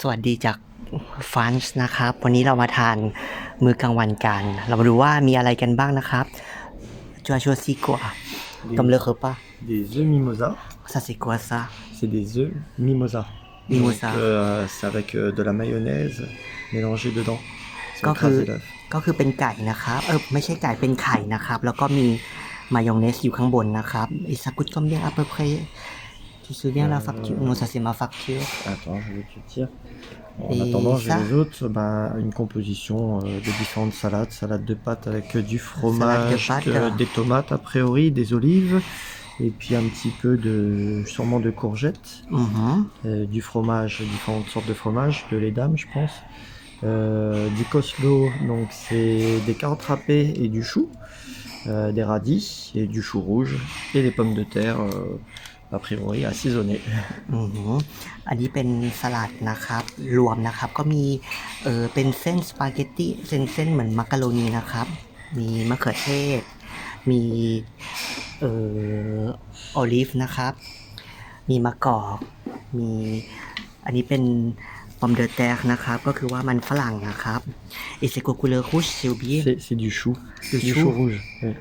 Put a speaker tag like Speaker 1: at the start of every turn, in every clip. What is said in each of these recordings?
Speaker 1: สวัสดีจากฟรานซ์นะครับ วันนี้เรามาทานมื้อกลางวันกัน เรามาดูว่ามีอะไรกันบ้างนะครับจัวชัวซีกัวกำเลือกเหรอปะ
Speaker 2: Des œufs mimosa.
Speaker 1: ซาซิกัวซะ
Speaker 2: C'est des œufs mimosa.
Speaker 1: Mimosa.
Speaker 2: Donc, euh, c'est avec euh, de la mayonnaise mélangée dedans. C'est
Speaker 1: Quand
Speaker 2: écrasé
Speaker 1: que-
Speaker 2: l'œuf.
Speaker 1: ก็คือเป็นไก่นะครับ เออไม่ใช่ไก่เป็นไข่นะครับ แล้วก็มีมายองเนสอยู่ข้างบนนะครับอิซากุตก็เรียกอัปเปอร์เพร Tu te souviens la facture euh, Moi, ça, c'est ma facture?
Speaker 2: Attends, je vais te dire. En attendant, j'ai les autres. Ben, une composition euh, de différentes salades. Salade de pâtes avec du fromage, euh, des tomates a priori, des olives. Et puis un petit peu de, sûrement de courgettes, mhm. du fromage, différentes sortes de fromage, de lait d'âme, je pense. Du coslo, donc c'est des carottes râpées et du chou, des radis et du chou rouge et des pommes de terre. A priori assaisonnées.
Speaker 1: อือหืออันนี้เป็นสลัดนะครับ รวมนะครับก็มีเออเป็นเส้นสปาเกตตี้เส้นเส้นเหมือนมักกะโรนีนะครับ มีมะเขือเทศ มีเออโอลิฟนะครับ มีมะกอกมีอันนี้เป็นปอมเดอร์แตกนะครับ ก็คือว่ามันฝรั่งนะครับอิเซโกคูเลอร์คุชซิลบี
Speaker 2: C'est c'est du chou,
Speaker 1: Du
Speaker 2: du
Speaker 1: chou.
Speaker 2: chou rouge. oui.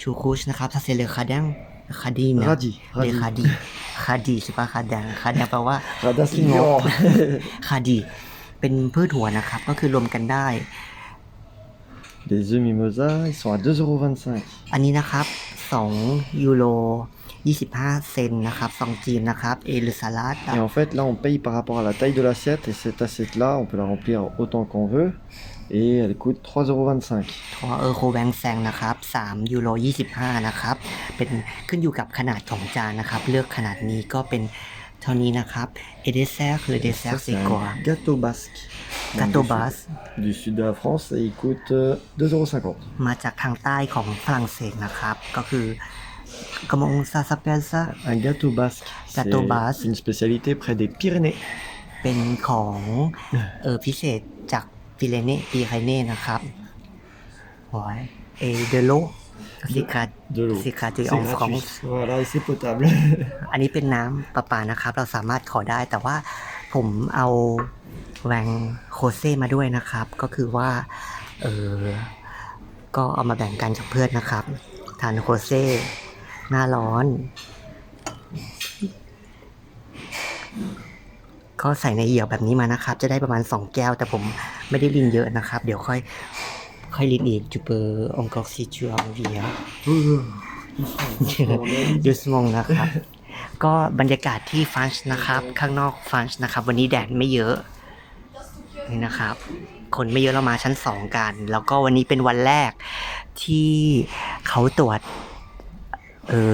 Speaker 1: ชูคุชนะครับถ้าเซเลคาดังคาดีเนี่ย
Speaker 2: Radis,
Speaker 1: เล
Speaker 2: radis.
Speaker 1: คาดีคาดีใช่ปะคาดังคาดังแปลว่า
Speaker 2: Radis, c'est
Speaker 1: ขี้งก
Speaker 2: différent.
Speaker 1: คาดี เป็นพืชหัวนะครับ ก็คือรวมกันได้
Speaker 2: Les œufs mimosa, ils sont à 2,25€.
Speaker 1: อันนี้นะครับ2ยูโร25 เซนนะครับ2จีนนะครับเอลสลัด
Speaker 2: Et en fait, là, on paye par rapport à la taille de l'assiette. Et cette assiette-là, on peut la remplir autant qu'on veut. Et elle coûte 3,25€.
Speaker 1: ทอเออโคแบงแซงนะครับ3ยูโร25 นะครับ เป็นขึ้นอยู่กับขนาดของจานนะครับ เลือกขนาดนี้ก็เป็นเท่านี้นะครับเอเดเซอร์คือเดเซอ
Speaker 2: Ça,
Speaker 1: ร์
Speaker 2: c'est
Speaker 1: ซีกัว
Speaker 2: un gâteau basque.
Speaker 1: กา
Speaker 2: Donc,
Speaker 1: โต
Speaker 2: du
Speaker 1: บั
Speaker 2: sud-
Speaker 1: ส
Speaker 2: Du sud de la France et il coûte euh, 2,50€.
Speaker 1: มาจากทางใต้ของฝรั่งเศสนะครับ ก็คือกมงซาซาเปลซา
Speaker 2: Un gâteau basque.
Speaker 1: Gâteau
Speaker 2: C'est-
Speaker 1: basque.
Speaker 2: C'est une spécialité près des Pyrénées.
Speaker 1: เป็นของเออพิเศษจาก ฟิเลเน่ปีไคเน่นะครับโอ้ยเอเดโลสิคา
Speaker 2: De l'eau.
Speaker 1: สิคาจุย
Speaker 2: C'est
Speaker 1: อองฟรอง
Speaker 2: gratuit. Voilà, et c'est potable.
Speaker 1: อันนี้เป็นน้ำประปานะครับ เราสามารถขอได้แต่ว่าผมเอาแวงโคเซ่มาด้วยนะครับ ก็คือว่า เออก็เอามาแบ่งกันกับเพื่อนนะครับ ทานโคเซ่หน้าร้อน ก็ใส่ในเหยี่ยวแบบนี้มานะครับ จะได้ประมาณ 2 แก้ว แต่ผมไม่ได้ลินเยอะนะครับ เดี๋ยวค่อยค่อยลินอีกจูเปอร์องกอกซิจูอังเวียยูสมงนะครับ ก็บรรยากาศที่ฟรานช์นะครับ ข้างนอกฟรานช์นะครับ วันนี้แดดไม่เยอะนี่นะครับ คนไม่เยอะเรามาชั้นสองกัน แล้วก็วันนี้เป็นวันแรกที่เขาตรวจเออ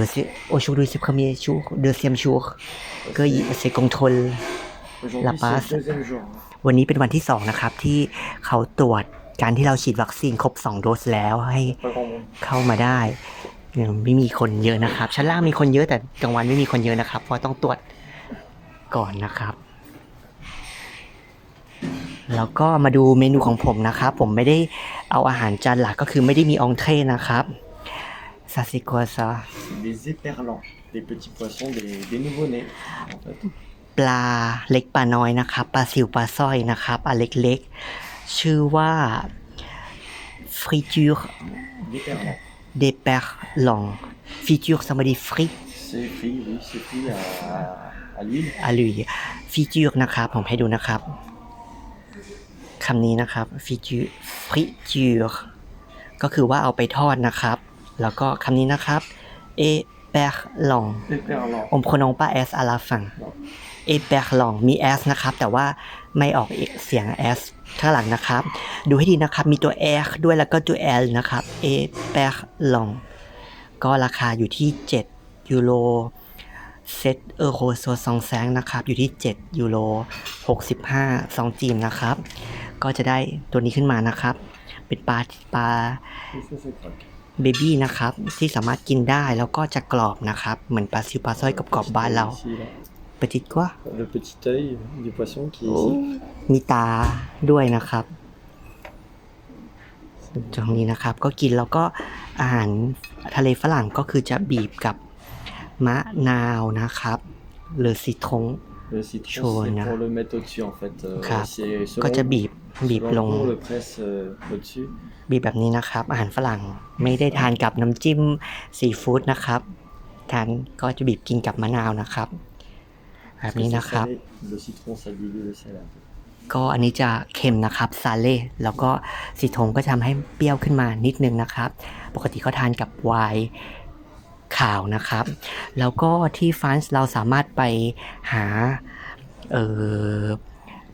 Speaker 1: โอชูดูสิบคามีชูเดอเซียมชูก็เซกงทน La
Speaker 2: Aujourd'hui,
Speaker 1: passe.
Speaker 2: c'est le deuxième jour.
Speaker 1: วันนี้เป็นวันที่สองนะครับ ที่เขาตรวจการที่เราฉีดวัคซีนครบสองโดสแล้วให้
Speaker 2: Pas grand monde.
Speaker 1: เข้ามาได้ยังไม่มีคนเยอะนะครับ ชั้นล่างมีคนเยอะแต่กลางวันไม่มีคนเยอะนะครับ เพราะต้องตรวจก่อนนะครับ แล้วก็มาดูเมนูของผมนะครับ ผมไม่ได้เอาอาหารจานหลักก็คือไม่ได้มีองเทรนะครับซาซิกัวซา
Speaker 2: C'est des éperlans, des petits poissons, des, des nouveau-nés. En fait.
Speaker 1: ปลาเล็กปลาน้อยนะครับปลาซิวปลาสร้อยนะครับอันเล็กๆ ชื่อว่าฟริจูร์
Speaker 2: L'éperlan.
Speaker 1: เดเปอร์ลองฟริจูร์สมัยฟริ
Speaker 2: C'est frit, oui, c'est frit à, à l'huile.
Speaker 1: อาลุยฟีจูร์นะครับ ผมให้ดูนะครับคำนี้นะครับฟีจูฟริจูร์ก็คือว่าเอาไปทอดนะครับ แล้วก็คำนี้นะครับเอเปอร์ลอง
Speaker 2: Éperlan.
Speaker 1: อมคนองป้าเอสอาลาฟังเอเปอร์ลองมี S นะครับ แต่ว่าไม่ออกเสียง S ข้างหลังนะครับ ดูให้ดีนะครับ มีตัว R ด้วยแล้วก็ตัว L นะครับเอเปอร์ลองก็ราคาอยู่ที่ 7 ยูโรเซตเออร์โคโซซองแซงนะครับ อยู่ที่ 7 ยูโร65 ซองจีนนะครับ ก็จะได้ตัวนี้ขึ้นมานะครับ เป็นปลาปลา
Speaker 2: Et ça, c'est craque.
Speaker 1: เบบี้นะครับที่สามารถกินได้แล้วก็จะกรอบนะครับ เหมือนปลาซิวปลาสร้อยกรอบๆบ้านเรา
Speaker 2: Ici, là.
Speaker 1: ปฏิกว่า
Speaker 2: Le petit œil du poisson qui est ici.
Speaker 1: มีตาด้วยนะครับตรงนี้นะครับก็กินแล้วก็อาหารทะเลฝรั่งก็คือจะบีบกับมะนาวนะครับหรือซิทรง
Speaker 2: Le citron,
Speaker 1: Chaud,
Speaker 2: c'est
Speaker 1: hein.
Speaker 2: pour le mettre au-dessus en fait. Euh,
Speaker 1: Crap.
Speaker 2: c'est
Speaker 1: ก็จะ
Speaker 2: selon,
Speaker 1: บีบ บีบ
Speaker 2: selon
Speaker 1: ลง
Speaker 2: comment on le presse euh, au-dessus.
Speaker 1: บีบแบบนี้นะครับ อาหารฝรั่งไม่ได้ทานกับน้ำจิ้มซีฟู้ดนะครับทานก็จะบีบกินกับมะนาวนะครับ แบบ
Speaker 2: Parce que
Speaker 1: นี้
Speaker 2: c'est
Speaker 1: นะครับ
Speaker 2: salé. Le citron, ça dilue le sel un peu.
Speaker 1: ก็อันนี้จะเค็มนะครับซาเล่แล้วก็สีทงก็จะทำให้เปรี้ยวขึ้นมานิดนึงนะครับ ปกติเขาทานกับไวน์ขาวนะครับ แล้วก็ที่ฟรานซ์เราสามารถไปหาเออ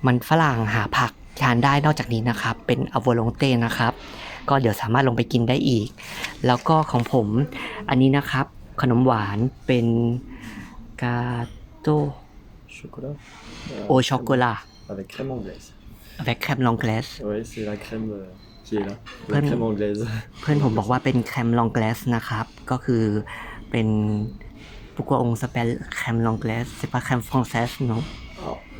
Speaker 1: มันฝรั่งหาผัก ทานได้นอกจากนี้นะครับ เป็นอ v o โ o งเต้นะครับ ก็เดี๋ยวสามารถลงไปกินได้อีก แล้วก็ของผมอันนี้นะครับ ขนมหวานเป็นกาโต
Speaker 2: Chocolat. euh,
Speaker 1: โอช็อกโกลา
Speaker 2: Avec crème anglaise.
Speaker 1: แวคแคมลองเกลส
Speaker 2: Ouais, c'est la crème euh, qui est là. La
Speaker 1: Bonne-
Speaker 2: crème anglaise.
Speaker 1: เพื่อนผมบอกว่าเป็นแคมลองเกลสนะครับ ก็คือเป็นปุกองสเปลแคมลองเกลส c'est pas crème française non
Speaker 2: Alors,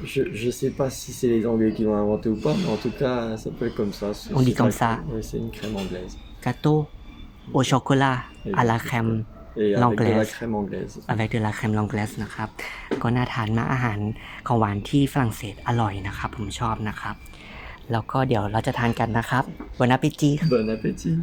Speaker 2: je, je sais pas si c'est les Anglais qui l'ont inventé ou pas, mais en tout cas, ça s'appelle comme ça. C'est-
Speaker 1: On dit
Speaker 2: c'est
Speaker 1: comme
Speaker 2: la
Speaker 1: ça.
Speaker 2: crème- Ouais, c'est une crème anglaise.
Speaker 1: กาโตโอช็อกโกลา à la crème
Speaker 2: Et avec de la
Speaker 1: L'anglaise.
Speaker 2: crème anglaise.
Speaker 1: avec de la crème l'anglaise นะครับ ก็น่าทานมากอาหารของหวานที่ฝรั่งเศสอร่อยนะครับ ผมชอบนะครับ แล้วก็เดี๋ยวเราจะทานกันนะครับ bon appétit
Speaker 2: Bon appétit